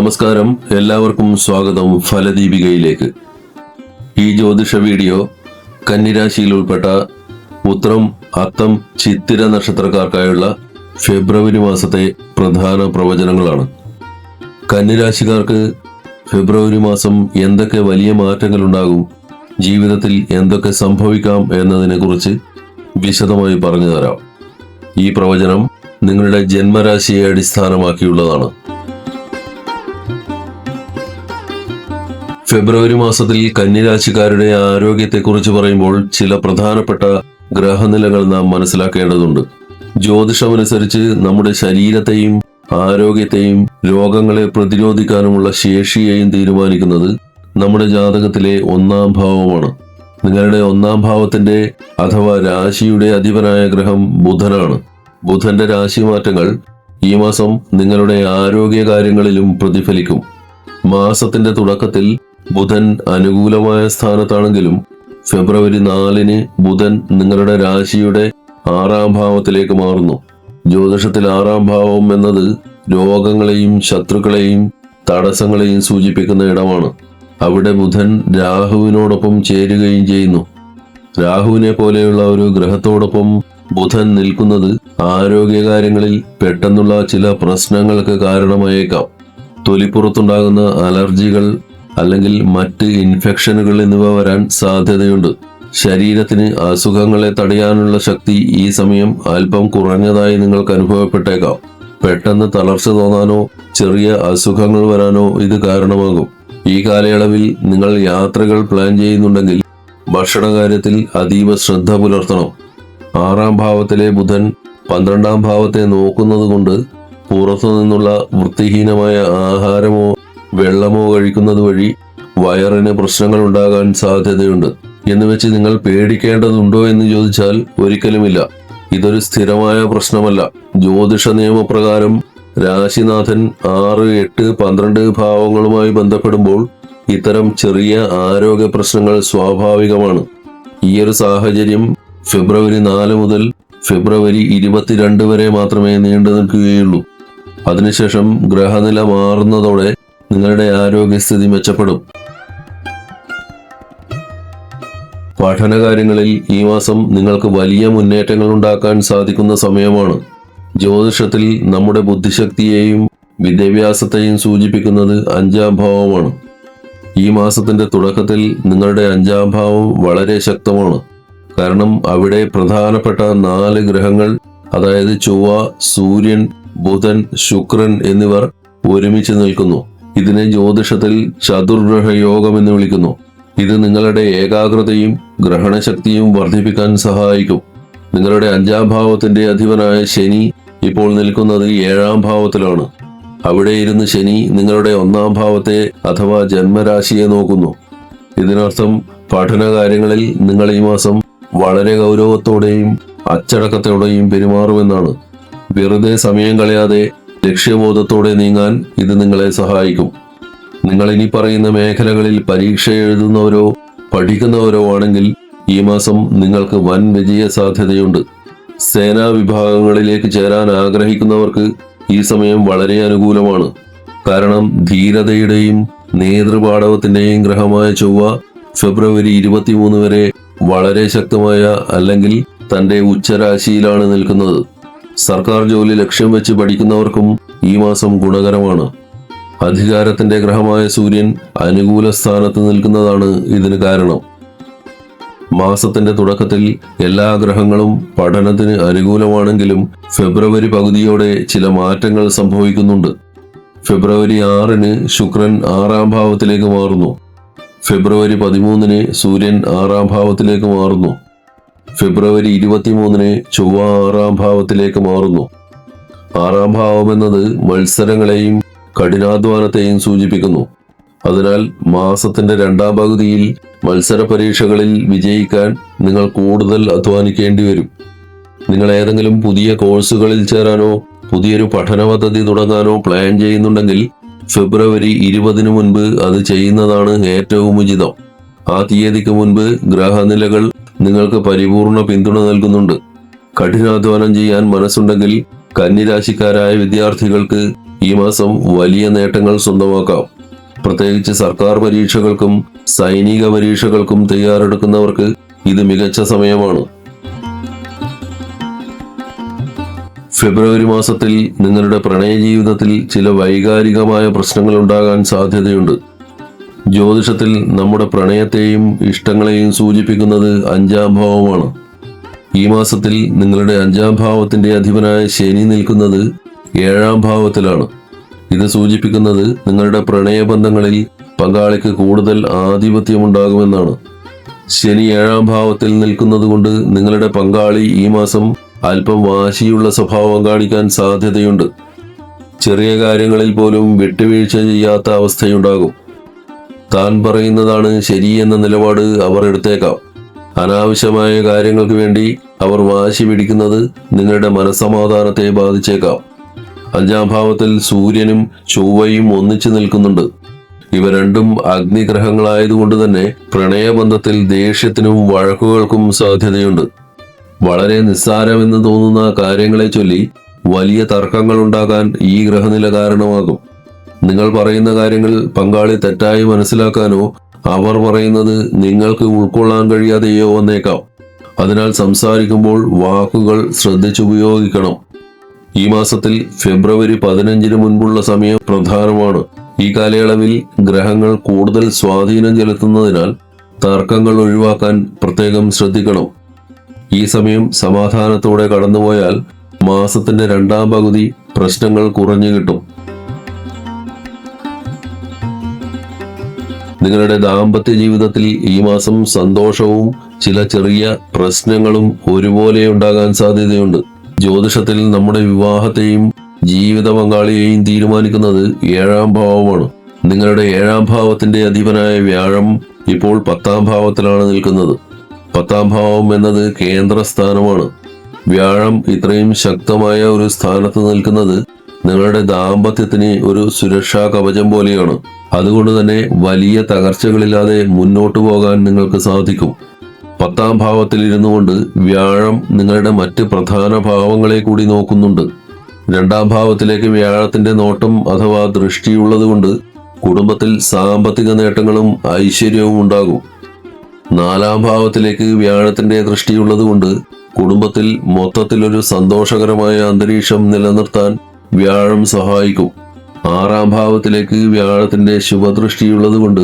നമസ്കാരം. എല്ലാവർക്കും സ്വാഗതം ഫലദീപികയിലേക്ക്. ഈ ജ്യോതിഷ വീഡിയോ കന്നിരാശിയിൽ ഉൾപ്പെട്ട ഉത്രം അത്തം ചിത്തിര നക്ഷത്രക്കാർക്കായുള്ള ഫെബ്രുവരി മാസത്തെ പ്രധാന പ്രവചനങ്ങളാണ്. കന്നിരാശിക്കാർക്ക് ഫെബ്രുവരി മാസം എന്തൊക്കെ വലിയ മാറ്റങ്ങൾ ഉണ്ടാകും ജീവിതത്തിൽ എന്തൊക്കെ സംഭവിക്കാം എന്നതിനെക്കുറിച്ച് വിശദമായി പറഞ്ഞു തരാം ഈ പ്രവചനം നിങ്ങളുടെ ജന്മരാശിയെ അടിസ്ഥാനമാക്കിയുള്ളതാണ്. ഫെബ്രുവരി മാസത്തിൽ കന്നിരാശിക്കാരുടെ ആരോഗ്യത്തെക്കുറിച്ച് പറയുമ്പോൾ ചില പ്രധാനപ്പെട്ട ഗ്രഹനിലകൾ നാം മനസ്സിലാക്കേണ്ടതുണ്ട്. ജ്യോതിഷമനുസരിച്ച് നമ്മുടെ ശരീരത്തെയും ആരോഗ്യത്തെയും രോഗങ്ങളെ പ്രതിരോധിക്കാനുമുള്ള ശേഷിയെയും തീരുമാനിക്കുന്നത് നമ്മുടെ ജാതകത്തിലെ ഒന്നാം ഭാവമാണ്. നിങ്ങളുടെ ഒന്നാം ഭാവത്തിന്റെ അഥവാ രാശിയുടെ അധിപനായ ഗ്രഹം ബുധനാണ്. ബുധന്റെ രാശി മാറ്റങ്ങൾ ഈ മാസം നിങ്ങളുടെ ആരോഗ്യ കാര്യങ്ങളിലും പ്രതിഫലിക്കും. മാസത്തിന്റെ തുടക്കത്തിൽ ബുധൻ അനുകൂലമായ സ്ഥാനത്താണെങ്കിലും ഫെബ്രുവരി നാലിന് ബുധൻ നിങ്ങളുടെ രാശിയുടെ ആറാം ഭാവത്തിലേക്ക് മാറുന്നു. ജ്യോതിഷത്തിൽ ആറാം ഭാവം എന്നത് രോഗങ്ങളെയും ശത്രുക്കളെയും തടസ്സങ്ങളെയും സൂചിപ്പിക്കുന്ന ഇടമാണ്. അവിടെ ബുധൻ രാഹുവിനോടൊപ്പം ചേരുകയും ചെയ്യുന്നു. രാഹുവിനെ പോലെയുള്ള ഒരു ഗ്രഹത്തോടൊപ്പം ബുധൻ നിൽക്കുന്നത് ആരോഗ്യകാര്യങ്ങളിൽ പെട്ടെന്നുള്ള ചില പ്രശ്നങ്ങൾക്ക് കാരണമായേക്കാം. തൊലിപ്പുറത്തുണ്ടാകുന്ന അലർജികൾ അല്ലെങ്കിൽ മറ്റ് ഇൻഫെക്ഷനുകൾ എന്നിവ വരാൻ സാധ്യതയുണ്ട്. ശരീരത്തിന് അസുഖങ്ങളെ തടയാനുള്ള ശക്തി ഈ സമയം അല്പം കുറഞ്ഞതായി നിങ്ങൾക്ക് അനുഭവപ്പെട്ടേക്കാം. പെട്ടെന്ന് തളർച്ച തോന്നാനോ ചെറിയ അസുഖങ്ങൾ വരാനോ ഇത് കാരണമാകും. ഈ കാലയളവിൽ നിങ്ങൾ യാത്രകൾ പ്ലാൻ ചെയ്യുന്നുണ്ടെങ്കിൽ ഭക്ഷണകാര്യത്തിൽ അതീവ ശ്രദ്ധ പുലർത്തണം. ആറാം ഭാവത്തിലെ ബുധൻ പന്ത്രണ്ടാം ഭാവത്തെ നോക്കുന്നത് കൊണ്ട് പുറത്തു നിന്നുള്ള വൃത്തിഹീനമായ ആഹാരമോ വെള്ളമോ കഴിക്കുന്നത് വഴി വയറിന് പ്രശ്നങ്ങൾ ഉണ്ടാകാൻ സാധ്യതയുണ്ട്. എന്ന് വെച്ച് നിങ്ങൾ പേടിക്കേണ്ടതുണ്ടോ എന്ന് ചോദിച്ചാൽ ഒരിക്കലുമില്ല. ഇതൊരു സ്ഥിരമായ പ്രശ്നമല്ല. ജ്യോതിഷ നിയമപ്രകാരം രാശിനാഥൻ ആറ് എട്ട് പന്ത്രണ്ട് ഭാവങ്ങളുമായി ബന്ധപ്പെടുമ്പോൾ ഇത്തരം ചെറിയ ആരോഗ്യ പ്രശ്നങ്ങൾ സ്വാഭാവികമാണ്. ഈ ഒരു സാഹചര്യം ഫെബ്രുവരി നാല് മുതൽ ഫെബ്രുവരി ഇരുപത്തിരണ്ട് വരെ മാത്രമേ നീണ്ടു നിൽക്കുകയുള്ളൂ. അതിനുശേഷം ഗ്രഹനില മാറുന്നതോടെ നിങ്ങളുടെ ആരോഗ്യസ്ഥിതി മെച്ചപ്പെടും. പഠനകാര്യങ്ങളിൽ ഈ മാസം നിങ്ങൾക്ക് വലിയ മുന്നേറ്റങ്ങൾ ഉണ്ടാക്കാൻ സാധിക്കുന്ന സമയമാണ്. ജ്യോതിഷത്തിൽ നമ്മുടെ ബുദ്ധിശക്തിയെയും വിദ്യാഭ്യാസത്തെയും സൂചിപ്പിക്കുന്നത് അഞ്ചാം ഭാവമാണ്. ഈ മാസത്തിന്റെ തുടക്കത്തിൽ നിങ്ങളുടെ അഞ്ചാം ഭാവം വളരെ ശക്തമാണ്. കാരണം അവിടെ പ്രധാനപ്പെട്ട നാല് ഗ്രഹങ്ങൾ അതായത് ചൊവ്വ സൂര്യൻ ബുധൻ ശുക്രൻ എന്നിവർ ഒരുമിച്ച് നിൽക്കുന്നു. ഇതിനെ ജ്യോതിഷത്തിൽ ചതുർഗ്രഹ യോഗം എന്ന് വിളിക്കുന്നു. ഇത് നിങ്ങളുടെ ഏകാഗ്രതയും ഗ്രഹണശക്തിയും വർദ്ധിപ്പിക്കാൻ സഹായിക്കും. നിങ്ങളുടെ അഞ്ചാം ഭാവത്തിന്റെ അധിപനായ ശനി ഇപ്പോൾ നിൽക്കുന്നത് ഏഴാം ഭാവത്തിലാണ്. അവിടെ ഇരുന്ന് ശനി നിങ്ങളുടെ ഒന്നാം ഭാവത്തെ അഥവാ ജന്മരാശിയെ നോക്കുന്നു. ഇതിനർത്ഥം പഠന കാര്യങ്ങളിൽ നിങ്ങൾ ഈ മാസം വളരെ ഗൗരവത്തോടെയും അച്ചടക്കത്തോടെയും പെരുമാറുമെന്നാണ്. വെറുതെ സമയം കളയാതെ ലക്ഷ്യബോധത്തോടെ നീങ്ങാൻ ഇത് നിങ്ങളെ സഹായിക്കും. നിങ്ങൾ ഇനി പറയുന്ന മേഖലകളിൽ പരീക്ഷ എഴുതുന്നവരോ പഠിക്കുന്നവരോ ആണെങ്കിൽ ഈ മാസം നിങ്ങൾക്ക് വൻ വിജയ സാധ്യതയുണ്ട്. സേനാ വിഭാഗങ്ങളിലേക്ക് ചേരാൻ ആഗ്രഹിക്കുന്നവർക്ക് ഈ സമയം വളരെ അനുകൂലമാണ്. കാരണം ധീരതയുടെയും നേതൃപാടവത്തിന്റെയും ഗ്രഹമായ ചൊവ്വ ഫെബ്രുവരി ഇരുപത്തിമൂന്ന് വരെ വളരെ ശക്തമായ അല്ലെങ്കിൽ തന്റെ ഉച്ചരാശിയിലാണ് നിൽക്കുന്നത്. സർക്കാർ ജോലി ലക്ഷ്യം വെച്ച് പഠിക്കുന്നവർക്കും ഈ മാസം ഗുണകരമാണ്. അധികാരത്തിന്റെ ഗ്രഹമായ സൂര്യൻ അനുകൂല സ്ഥാനത്ത് നിൽക്കുന്നതാണ് ഇതിന് കാരണം. മാസത്തിന്റെ തുടക്കത്തിൽ എല്ലാ ഗ്രഹങ്ങളും പഠനത്തിന് അനുകൂലമാണെങ്കിലും ഫെബ്രുവരി പകുതിയോടെ ചില മാറ്റങ്ങൾ സംഭവിക്കുന്നുണ്ട്. ഫെബ്രുവരി ആറിന് ശുക്രൻ ആറാം ഭാവത്തിലേക്ക് മാറുന്നു. ഫെബ്രുവരി പതിമൂന്നിന് സൂര്യൻ ആറാം ഭാവത്തിലേക്ക് മാറുന്നു. ഫെബ്രുവരി ഇരുപത്തിമൂന്നിന് ചൊവ്വ ആറാം ഭാവത്തിലേക്ക് മാറുന്നു. ആറാം ഭാവം എന്നത് മത്സരങ്ങളെയും കഠിനാധ്വാനത്തെയും സൂചിപ്പിക്കുന്നു. അതിനാൽ മാസത്തിന്റെ രണ്ടാം പകുതിയിൽ മത്സര പരീക്ഷകളിൽ വിജയിക്കാൻ നിങ്ങൾ കൂടുതൽ അധ്വാനിക്കേണ്ടി വരും. നിങ്ങൾ ഏതെങ്കിലും പുതിയ കോഴ്സുകളിൽ ചേരാനോ പുതിയൊരു പഠന പദ്ധതി തുടങ്ങാനോ പ്ലാൻ ചെയ്യുന്നുണ്ടെങ്കിൽ ഫെബ്രുവരി ഇരുപതിനു മുൻപ് അത് ചെയ്യുന്നതാണ് ഏറ്റവും ഉചിതം. ആ തീയതിക്ക് മുൻപ് ഗ്രഹനിലകൾ നിങ്ങൾക്ക് പരിപൂർണ പിന്തുണ നൽകുന്നുണ്ട്. കഠിനാധ്വാനം ചെയ്യാൻ മനസ്സുണ്ടെങ്കിൽ കന്നിരാശിക്കാരായ വിദ്യാർത്ഥികൾക്ക് ഈ മാസം വലിയ നേട്ടങ്ങൾ സ്വന്തമാക്കാം. പ്രത്യേകിച്ച് സർക്കാർ പരീക്ഷകൾക്കും സൈനിക പരീക്ഷകൾക്കും തയ്യാറെടുക്കുന്നവർക്ക് ഇത് മികച്ച സമയമാണ്. ഫെബ്രുവരി മാസത്തിൽ നിങ്ങളുടെ പ്രണയ ജീവിതത്തിൽ ചില വൈകാരികമായ പ്രശ്നങ്ങൾ ഉണ്ടാകാൻ സാധ്യതയുണ്ട്. ജ്യോതിഷത്തിൽ നമ്മുടെ പ്രണയത്തെയും ഇഷ്ടങ്ങളെയും സൂചിപ്പിക്കുന്നത് അഞ്ചാം ഭാവമാണ്. ഈ മാസത്തിൽ നിങ്ങളുടെ അഞ്ചാം ഭാവത്തിന്റെ അധിപനായ ശനി നിൽക്കുന്നത് ഏഴാം ഭാവത്തിലാണ്. ഇത് സൂചിപ്പിക്കുന്നത് നിങ്ങളുടെ പ്രണയബന്ധങ്ങളിൽ പങ്കാളിക്ക് കൂടുതൽ ആധിപത്യമുണ്ടാകുമെന്നാണ്. ശനി ഏഴാം ഭാവത്തിൽ നിൽക്കുന്നതുകൊണ്ട് നിങ്ങളുടെ പങ്കാളി ഈ മാസം അല്പം വാശിയുള്ള സ്വഭാവം കാണിക്കാൻ സാധ്യതയുണ്ട്. ചെറിയ കാര്യങ്ങളിൽ പോലും വിട്ടുവീഴ്ച ചെയ്യാത്ത അവസ്ഥയുണ്ടാകും. താൻ പറയുന്നതാണ് ശരിയെന്ന നിലപാട് അവർ എടുത്തേക്കാം. അനാവശ്യമായ കാര്യങ്ങൾക്ക് വേണ്ടി അവർ വാശി പിടിക്കുന്നത് നിങ്ങളുടെ മനസ്സമാധാനത്തെ ബാധിച്ചേക്കാം. അഞ്ചാം ഭാവത്തിൽ സൂര്യനും ചൊവ്വയും ഒന്നിച്ചു നിൽക്കുന്നുണ്ട്. ഇവ രണ്ടും അഗ്നിഗ്രഹങ്ങളായതുകൊണ്ട് തന്നെ പ്രണയബന്ധത്തിൽ ദേഷ്യത്തിനും വഴക്കുകൾക്കും സാധ്യതയുണ്ട്. വളരെ നിസ്സാരമെന്ന് തോന്നുന്ന കാര്യങ്ങളെ ചൊല്ലി വലിയ തർക്കങ്ങൾ ഉണ്ടാകാൻ ഈ ഗ്രഹനില കാരണമാകും. നിങ്ങൾ പറയുന്ന കാര്യങ്ങൾ പങ്കാളി തെറ്റായി മനസ്സിലാക്കാനോ അവർ പറയുന്നത് നിങ്ങൾക്ക് ഉൾക്കൊള്ളാൻ കഴിയാതെയോ വന്നേക്കാം. അതിനാൽ സംസാരിക്കുമ്പോൾ വാക്കുകൾ ശ്രദ്ധിച്ചുപയോഗിക്കണം. ഈ മാസത്തിൽ ഫെബ്രുവരി പതിനഞ്ചിന് മുൻപുള്ള സമയം പ്രധാനമാണ്. ഈ കാലയളവിൽ ഗ്രഹങ്ങൾ കൂടുതൽ സ്വാധീനം ചെലുത്തുന്നതിനാൽ തർക്കങ്ങൾ ഒഴിവാക്കാൻ പ്രത്യേകം ശ്രദ്ധിക്കണം. ഈ സമയം സമാധാനത്തോടെ കടന്നുപോയാൽ മാസത്തിന്റെ രണ്ടാം പകുതി പ്രശ്നങ്ങൾ കുറഞ്ഞു കിട്ടും. നിങ്ങളുടെ ദാമ്പത്യ ജീവിതത്തിൽ ഈ മാസം സന്തോഷവും ചില ചെറിയ പ്രശ്നങ്ങളും ഒരുപോലെ ഉണ്ടാകാൻ സാധ്യതയുണ്ട്. ജ്യോതിഷത്തിൽ നമ്മുടെ വിവാഹത്തെയും ജീവിത പങ്കാളിയെയും തീരുമാനിക്കുന്നത് ഏഴാം ഭാവമാണ്. നിങ്ങളുടെ ഏഴാം ഭാവത്തിന്റെ അധിപനായ വ്യാഴം ഇപ്പോൾ പത്താം ഭാവത്തിലാണ് നിൽക്കുന്നത്. പത്താം ഭാവം എന്നത് കേന്ദ്രസ്ഥാനമാണ്. വ്യാഴം ഇത്രയും ശക്തമായ ഒരു സ്ഥാനത്ത് നിൽക്കുന്നത് നിങ്ങളുടെ ദാമ്പത്യത്തിന് ഒരു സുരക്ഷാ കവചം പോലെയാണ്. അതുകൊണ്ട് തന്നെ വലിയ തകർച്ചകളില്ലാതെ മുന്നോട്ടു പോകാൻ നിങ്ങൾക്ക് സാധിക്കും. പത്താം ഭാവത്തിൽ ഇരുന്നു കൊണ്ട് വ്യാഴം നിങ്ങളുടെ മറ്റ് പ്രധാന ഭാവങ്ങളെ കൂടി നോക്കുന്നുണ്ട്. രണ്ടാം ഭാവത്തിലേക്ക് വ്യാഴത്തിന്റെ നോട്ടം അഥവാ ദൃഷ്ടിയുള്ളത് കൊണ്ട് കുടുംബത്തിൽ സാമ്പത്തിക നേട്ടങ്ങളും ഐശ്വര്യവും ഉണ്ടാകും. നാലാം ഭാവത്തിലേക്ക് വ്യാഴത്തിന്റെ ദൃഷ്ടിയുള്ളത് കൊണ്ട് കുടുംബത്തിൽ മൊത്തത്തിലൊരു സന്തോഷകരമായ അന്തരീക്ഷം നിലനിർത്താൻ വ്യാഴം സഹായിക്കും. ആറാം ഭാവത്തിലേക്ക് വ്യാഴത്തിന്റെ ശുഭദൃഷ്ടിയുള്ളത് കൊണ്ട്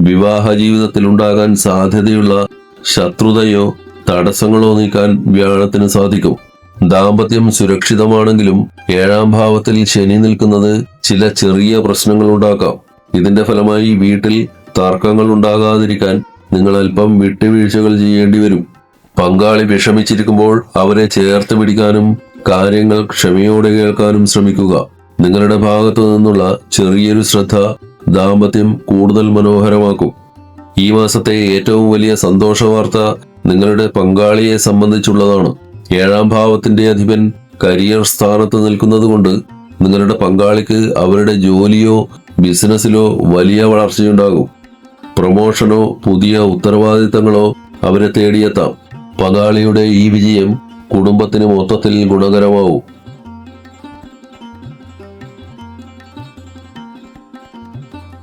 വിവാഹ ജീവിതത്തിൽ ഉണ്ടാകാൻ സാധ്യതയുള്ള ശത്രുതയോ തടസ്സങ്ങളോ നീക്കാൻ വ്യാഴത്തിന് സാധിക്കും. ദാമ്പത്യം സുരക്ഷിതമാണെങ്കിലും ഏഴാം ഭാവത്തിൽ ശനി നിൽക്കുന്നത് ചില ചെറിയ പ്രശ്നങ്ങൾ ഉണ്ടാക്കാം. ഇതിന്റെ ഫലമായി വീട്ടിൽ തർക്കങ്ങൾ ഉണ്ടാകാതിരിക്കാൻ നിങ്ങൾ അല്പം വിട്ടുവീഴ്ചകൾ ചെയ്യേണ്ടി വരും. പങ്കാളി വിഷമിച്ചിരിക്കുമ്പോൾ അവരെ ചേർത്ത് പിടിക്കാനും കാര്യങ്ങൾ ക്ഷമയോടെ കേൾക്കാനും ശ്രമിക്കുക. നിങ്ങളുടെ ഭാഗത്തു നിന്നുള്ള ചെറിയൊരു ശ്രദ്ധ ദാമ്പത്യം കൂടുതൽ മനോഹരമാക്കും. ഈ മാസത്തെ ഏറ്റവും വലിയ സന്തോഷ വാർത്ത നിങ്ങളുടെ പങ്കാളിയെ സംബന്ധിച്ചുള്ളതാണ്. ഏഴാം ഭാവത്തിന്റെ അധിപൻ കരിയർ സ്ഥാനത്ത് നിൽക്കുന്നതുകൊണ്ട് നിങ്ങളുടെ പങ്കാളിക്ക് അവരുടെ ജോലിയോ ബിസിനസ്സിലോ വലിയ വളർച്ചയുണ്ടാകും. പ്രൊമോഷനോ പുതിയ ഉത്തരവാദിത്തങ്ങളോ അവരെ തേടിയെത്താം. പങ്കാളിയുടെ ഈ വിജയം കുടുംബത്തിന് മൊത്തത്തിൽ ഗുണകരമാവും.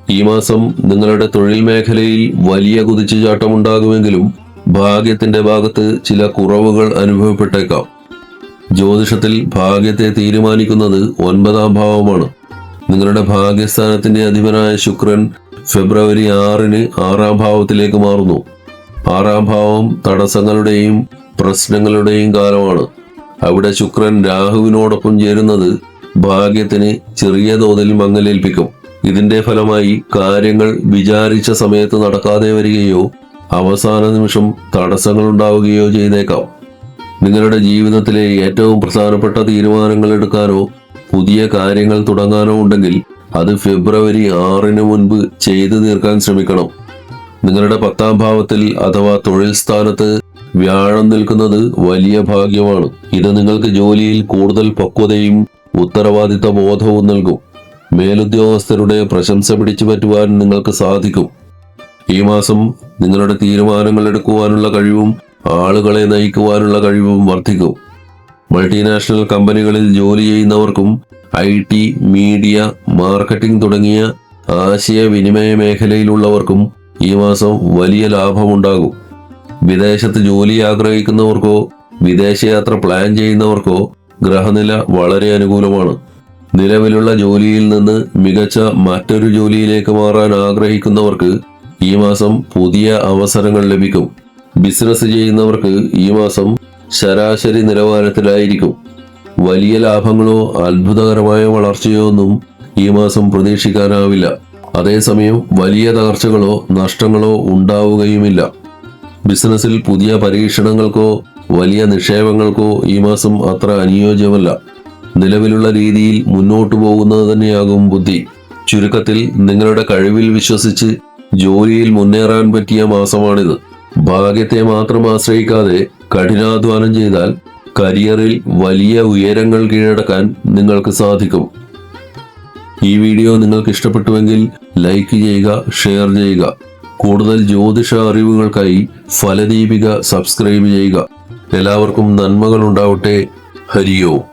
ഈ മാസം നിങ്ങളുടെ തൊഴിൽ മേഖലയിൽ വലിയ കുതിച്ചുചാട്ടമുണ്ടാകുമെങ്കിലും ഭാഗ്യത്തിന്റെ ഭാഗത്ത് ചില കുറവുകൾ അനുഭവപ്പെട്ടേക്കാം. ജ്യോതിഷത്തിൽ ഭാഗ്യത്തെ തീരുമാനിക്കുന്നത് ഒൻപതാം ഭാവമാണ്. നിങ്ങളുടെ ഭാഗ്യസ്ഥാനത്തിന്റെ അധിപനായ ശുക്രൻ ഫെബ്രുവരി ആറിന് ആറാം ഭാവത്തിലേക്ക് മാറുന്നു. ആറാം ഭാവം തടസ്സങ്ങളുടെയും പ്രശ്നങ്ങളുടെയും കാലമാണ്. അവിടെ ശുക്രൻ രാഹുവിനോടൊപ്പം ചേരുന്നത് ഭാഗ്യത്തിന് ചെറിയ തോതിൽ മങ്ങലേൽപ്പിക്കും. ഇതിന്റെ ഫലമായി കാര്യങ്ങൾ വിചാരിച്ച സമയത്ത് നടക്കാതെ വരികയോ അവസാന നിമിഷം തടസ്സങ്ങൾ ഉണ്ടാവുകയോ ചെയ്തേക്കാം. നിങ്ങളുടെ ജീവിതത്തിലെ ഏറ്റവും പ്രധാനപ്പെട്ട തീരുമാനങ്ങൾ എടുക്കാനോ പുതിയ കാര്യങ്ങൾ തുടങ്ങാനോ ഉണ്ടെങ്കിൽ അത് ഫെബ്രുവരി ആറിന് മുൻപ് ചെയ്തു തീർക്കാൻ ശ്രമിക്കണം. നിങ്ങളുടെ പത്താം ഭാവത്തിൽ അഥവാ തൊഴിൽ സ്ഥാനത്ത് വ്യാഴം നിൽക്കുന്നത് വലിയ ഭാഗ്യമാണ്. ഇത് നിങ്ങൾക്ക് ജോലിയിൽ കൂടുതൽ പക്വതയും ഉത്തരവാദിത്ത ബോധവും നൽകും. മേലുദ്യോഗസ്ഥരുടെ പ്രശംസ പിടിച്ചു പറ്റുവാൻ നിങ്ങൾക്ക് സാധിക്കും. ഈ മാസം നിങ്ങളുടെ തീരുമാനങ്ങൾ എടുക്കുവാനുള്ള കഴിവും ആളുകളെ നയിക്കുവാനുള്ള കഴിവും വർദ്ധിക്കും. മൾട്ടിനാഷണൽ കമ്പനികളിൽ ജോലി ചെയ്യുന്നവർക്കും ഐ ടി മീഡിയ മാർക്കറ്റിംഗ് തുടങ്ങിയ ആശയവിനിമയ മേഖലയിലുള്ളവർക്കും ഈ മാസം വലിയ ലാഭമുണ്ടാകും. വിദേശത്ത് ജോലി ആഗ്രഹിക്കുന്നവർക്കോ വിദേശയാത്ര പ്ലാൻ ചെയ്യുന്നവർക്കോ ഗ്രഹനില വളരെ അനുകൂലമാണ്. നിലവിലുള്ള ജോലിയിൽ നിന്ന് മികച്ച മറ്റൊരു ജോലിയിലേക്ക് മാറാൻ ആഗ്രഹിക്കുന്നവർക്ക് ഈ മാസം പുതിയ അവസരങ്ങൾ ലഭിക്കും. ബിസിനസ് ചെയ്യുന്നവർക്ക് ഈ മാസം ശരാശരി നിലവാരത്തിലായിരിക്കും. വലിയ ലാഭങ്ങളോ അത്ഭുതകരമായ വളർച്ചയോ ഒന്നും ഈ മാസം പ്രതീക്ഷിക്കാനാവില്ല. അതേസമയം വലിയ തകർച്ചകളോ നഷ്ടങ്ങളോ ഉണ്ടാവുകയുമില്ല. ബിസിനസ്സിൽ പുതിയ പരീക്ഷണങ്ങൾക്കോ വലിയ നിക്ഷേപങ്ങൾക്കോ ഈ മാസം അത്ര അനുയോജ്യമല്ല. നിലവിലുള്ള രീതിയിൽ മുന്നോട്ടു പോകുന്നത് തന്നെയാകും ബുദ്ധി. ചുരുക്കത്തിൽ നിങ്ങളുടെ കഴിവിൽ വിശ്വസിച്ച് ജോലിയിൽ മുന്നേറാൻ പറ്റിയ മാസമാണിത്. ഭാഗ്യത്തെ മാത്രം ആശ്രയിക്കാതെ കഠിനാധ്വാനം ചെയ്താൽ കരിയറിൽ വലിയ ഉയരങ്ങൾ കീഴടക്കാൻ നിങ്ങൾക്ക് സാധിക്കും. ഈ വീഡിയോ നിങ്ങൾക്ക് ഇഷ്ടപ്പെട്ടുവെങ്കിൽ ലൈക്ക് ചെയ്യുക ഷെയർ ചെയ്യുക. കൂടുതൽ ജ്യോതിഷ അറിവുകൾക്കായി ഫലദീപിക സബ്സ്ക്രൈബ് ചെയ്യുക. എല്ലാവർക്കും നന്മകൾ ഉണ്ടാവട്ടെ. ഹരിയോ.